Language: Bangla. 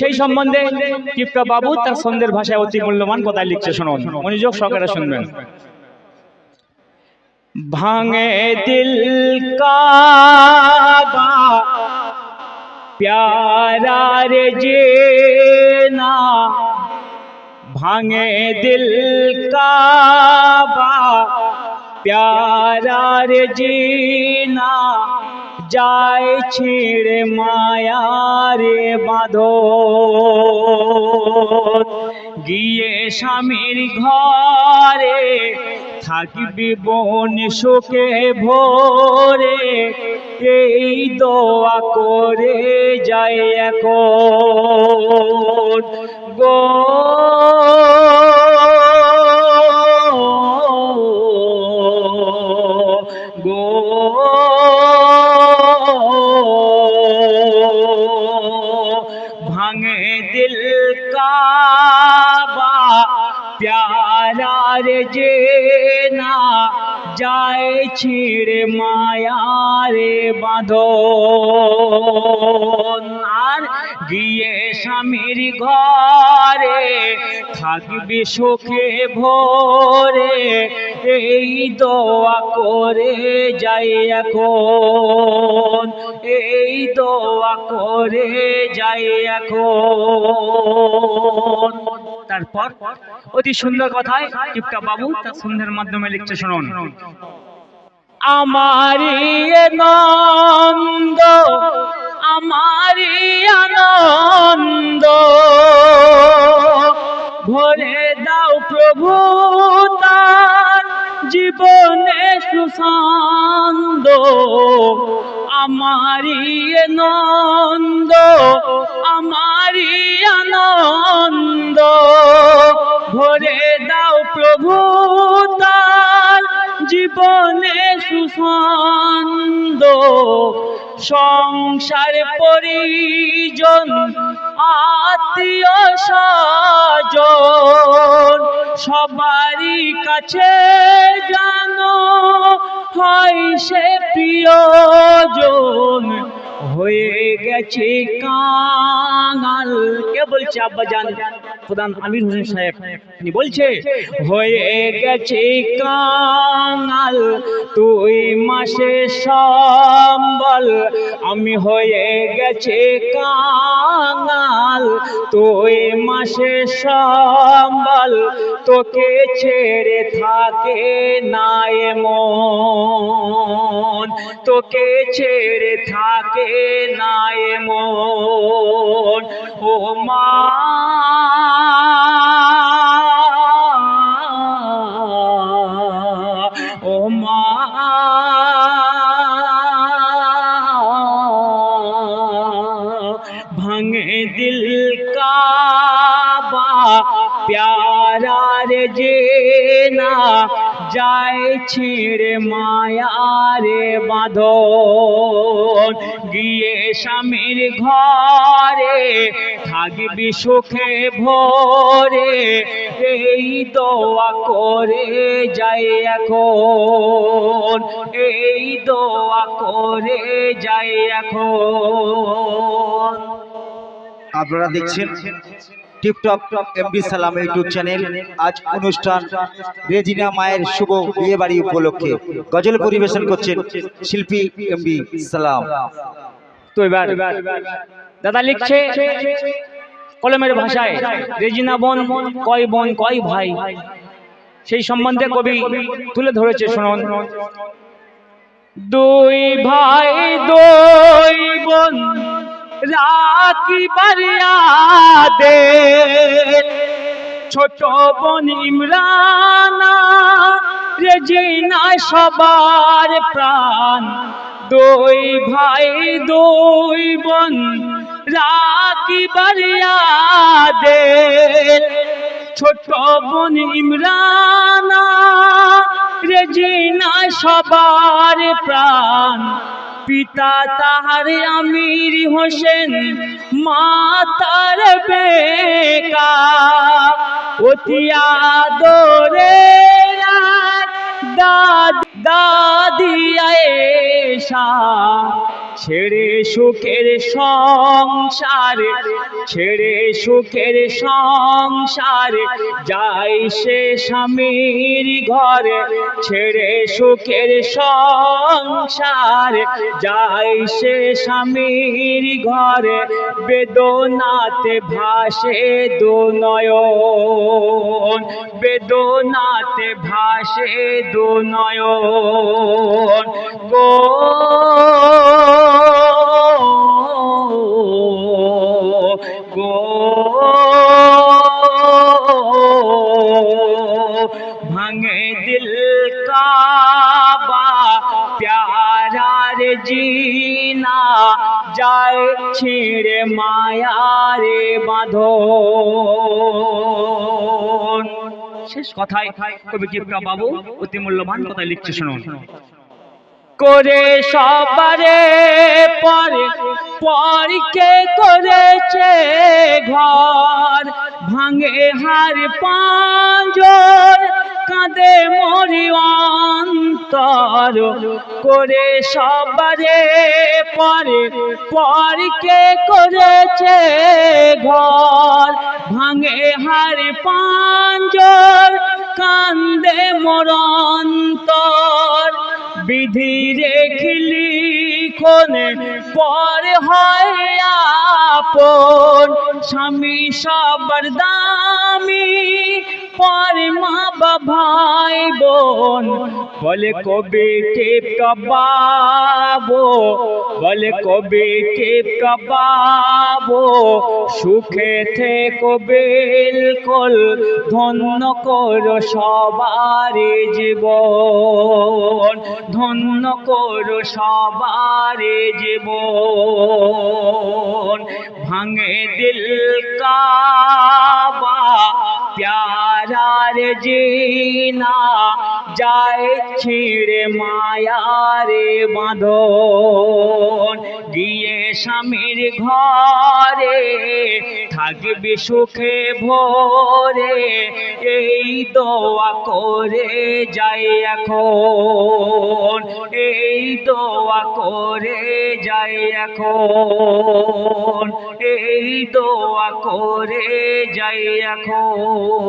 সেই সম্বন্ধে কিপ্টা বাবু তার সন্ধ্যের ভাষায় অতি মূল্যবান কথায় লিখছে, শুনুন। মনোযোগ সহকারে শুনবেন। ভাঙে দিল কাবা প্যারা রে যে না ভাঙে দিল কাবা প্যারা রে জিনা। যায় ছিঁড়ে মায়ারে বাঁধো গিয়ে স্বামীর ঘরে থাকবি বন সুখে ভোরে, এই দোয়া করে যায় এখন। গো প্যারা রে যে না যায় ছিড়ে মায়ারে বাঁধো আর গিয়ে স্বামীর ঘরে থাকবি সুখে ভোরে, এই দোয়া করে যাই এখন। এই দোয়া করে যাই এখন। তারপর, অতি সুন্দর কথায় টিপকা বাবু তার সন্ধ্যের মাধ্যমে লিখছে, শুনুন। আমারি নন্দ আমারি আনন্দ। ভরে দাও প্রভু তার জীবনে সুসান্দ আমারি নন্দ আমারি আনন্দ। ভরে দাও প্রভু তার জীবনে সুসন্দ। সংসার পরিজন, আত্মীয় স্বজন, সবারই কাছে জানো হয় সে প্রিয়জন হয়ে গেছে কাঙাল। কে বলছে আব্বাজান প্রধান আমির হোসেন সাহেব। তিনি বলছে, হয়ে গেছে কাঙাল, তুই মাসে সম্বল। আমি হয়ে গেছে কাঙাল, তুই মাসে সম্বল। তোকে ছেড়ে থাকে না এমন। তোকে ছেড়ে থাকে না এ মন। ও মা। ও মা। যায় ছিঁড়ে মায়ারে বাঁধো গিয়ে স্বামীর ঘরে থাকবি সুখে ভোরে। এই দোয়া করে যাই এখন। এই দোয়া করে যাই এখন। আপনারা দেখছেন TikTok M B Salam YouTube channel, আজ অনুষ্ঠান রেজিনা মায়ের শুভ বিয়ে বাড়ি উপলক্ষে। গজল পরিবেশন করছেন শিল্পী এমবি সালাম। তো এবার দাদা লিখছে কলমের ভাষায়, রেজিনা বোন কয় বোন কয় ভাই? সেই সম্বন্ধে কবি তুলে ধরেছে শুনুন। দুই ভাই, দুই বোন রাখি বারিয়াদে ছোট বোন ইমরানা রেজিনা সবার প্রাণ। দুই ভাই, দুই বোন, রাখি বারিয়াদে ছোট বোন ইমরানা রেজিনা সবার প্রাণ। পিতা তাহার আমির হোসেন মাতার বেকা। অতি আদরে দাদি দাদি আয়েশা ছেড়ে সুখের সংসারে, ছেড়ে সুখের সংসারে। যাই সে স্বামীর ঘরে, ছেড়ে সুখের সংসারে। যাই সে স্বামীর ঘরে, বেদনাতে ভাসে দু নয়ন বেদনাতে ভাসে দু নয়ন গো গো ভাঙে দিল কাবা প্যারার জিনা যায় ছিঁড়ে মায়ারে বাঁধন শেষ কথায় কবি কিপকা বাবু অতি মূল্যবান কথা লিখছে শুনুন করে সবারে, পরে পরকে করেছে ঘর? ভাঙে হার পাঁজর, কাঁদে মরি অন্তর। করে সবারে, পরে পরকে করেছে ঘর? ভাঙে হার পাঁজর কান্দে মরন্তর বিধি রেখলি কোনে পর হয় আপন? স্বামী সবার দামি পর মা ভাই বোন, বলে কবে টেপ কবাবো বলে কবে টেপ কবাবো সুখে থে থেকো বিলকুল, ধন্য করো সবার জীবন, ধন্য করো সবার জীবন। ভাঙে দিল কাবা প্যারার জিনা যায় ছিঁড়ে মায়ারে বাঁধন। গিয়ে স্বামীর ঘরে থাকবি সুখে ভোরে, এই দোয়া করে যাই এখন। এই দোয়া করে যাই এখন। এই দোয়া করে যাই এখন।